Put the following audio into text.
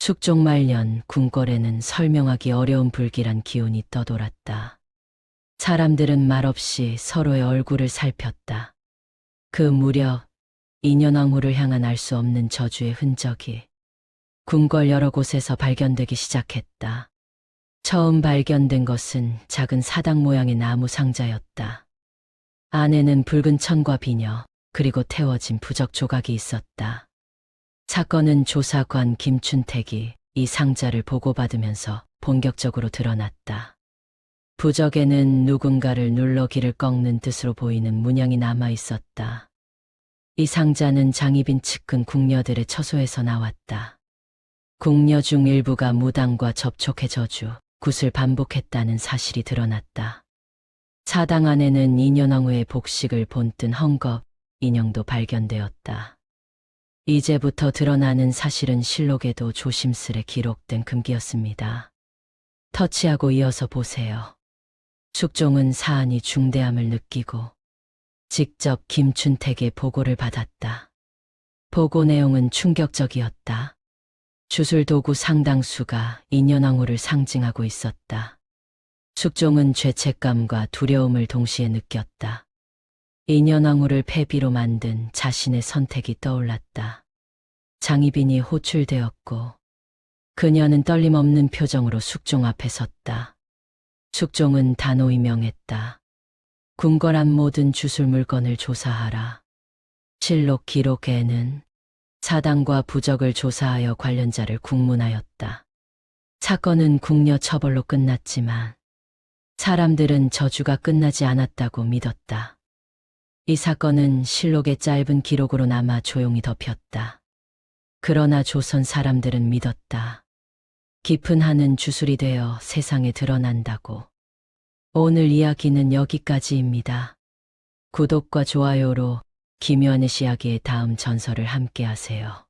숙종 말년 궁궐에는 설명하기 어려운 불길한 기운이 떠돌았다. 사람들은 말없이 서로의 얼굴을 살폈다. 그 무렵 인현왕후를 향한 알 수 없는 저주의 흔적이 궁궐 여러 곳에서 발견되기 시작했다. 처음 발견된 것은 작은 사당 모양의 나무 상자였다. 안에는 붉은 천과 비녀, 그리고 태워진 부적 조각이 있었다. 사건은 조사관 김춘택이 이 상자를 보고받으면서 본격적으로 드러났다. 부적에는 누군가를 눌러 길을 꺾는 뜻으로 보이는 문양이 남아 있었다. 이 상자는 장희빈 측근 궁녀들의 처소에서 나왔다. 궁녀 중 일부가 무당과 접촉해 저주, 굿을 반복했다는 사실이 드러났다. 사당 안에는 인현왕후의 복식을 본뜬 헝겊, 인형도 발견되었다. 이제부터 드러나는 사실은 실록에도 조심스레 기록된 금기였습니다. 터치하고 이어서 보세요. 숙종은 사안이 중대함을 느끼고 직접 김춘택의 보고를 받았다. 보고 내용은 충격적이었다. 주술 도구 상당수가 인연왕후를 상징하고 있었다. 숙종은 죄책감과 두려움을 동시에 느꼈다. 인연왕후를 패비로 만든 자신의 선택이 떠올랐다. 장희빈이 호출되었고 그녀는 떨림 없는 표정으로 숙종 앞에 섰다. 숙종은 단호히 명했다. 궁궐안 모든 주술 물건을 조사하라. 실록 기록에는 사당과 부적을 조사하여 관련자를 국문하였다. 사건은 궁녀 처벌로 끝났지만 사람들은 저주가 끝나지 않았다고 믿었다. 이 사건은 실록의 짧은 기록으로 남아 조용히 덮였다. 그러나 조선 사람들은 믿었다. 깊은 한은 주술이 되어 세상에 드러난다고. 오늘 이야기는 여기까지입니다. 구독과 좋아요로 김요한의 이야기의 다음 전설을 함께 하세요.